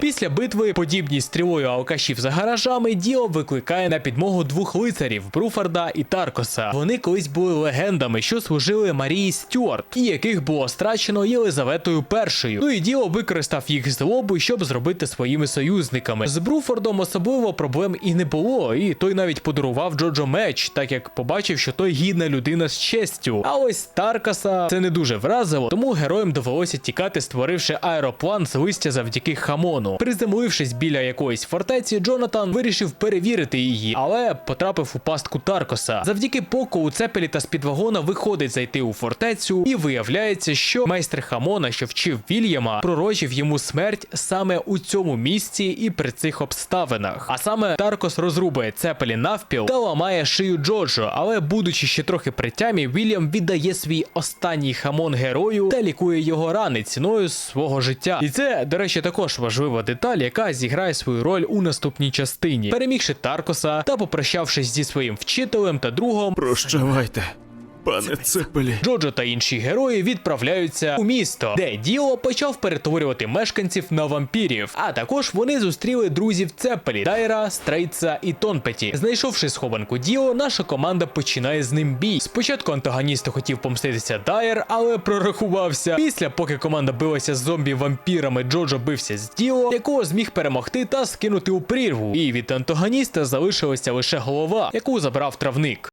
Після битви, подібній стрілою алкашів за гаражами, Діо викликає на підмогу двох лицарів Бруфарда і Таркоса. Вони колись були легендами, що служили Марії Стюарт, і яких було страчено Єлизаветою І. Ну і Діо використав їх злобу, щоб зробити своїми союзниками. З Бруфордом особливо проблем і не було, і той навіть подарував Джоджо меч, так як побачив, що той гідна людина з честю. А ось Таркаса це не дуже вразило, тому героям довелося тікати, створивши аероплан з листя завдяки хамону. Приземлившись біля якоїсь фортеці, Джонатан вирішив перевірити її, але потрапив у пастку Таркоса. Завдяки поку у цепелі та з-під вагона виходить зайти у фортецю, і виявляється, що майстер хамона, що вчив Вільяма, пророчив йому смерть саме у цьому місці і при цих обставинах. А саме Таркос розрубає цепелі навпіл та ламає шию Джоджо, але будучи ще трохи при тямі, Вільям віддає свій останній хамон герою та лікує його рани ціною свого життя. І це, до речі, також важлива деталь, яка зіграє свою роль у наступній частині. Перемігши Таркоса та попрощавшись зі своїм вчителем та другом, Прощавайте, пане Цепелі. Джоджо та інші герої відправляються у місто, де Діо почав перетворювати мешканців на вампірів. А також вони зустріли друзів Цепелі, Дайра, Стрейца і Тонпеті. Знайшовши схованку Діо, наша команда починає з ним бій. Спочатку антагоніст хотів помститися Дайер, але прорахувався. Після, поки команда билася з зомбі-вампірами, Джоджо бився з Діо, якого зміг перемогти та скинути у прірву. І від антагоніста залишилася лише голова, яку забрав травник.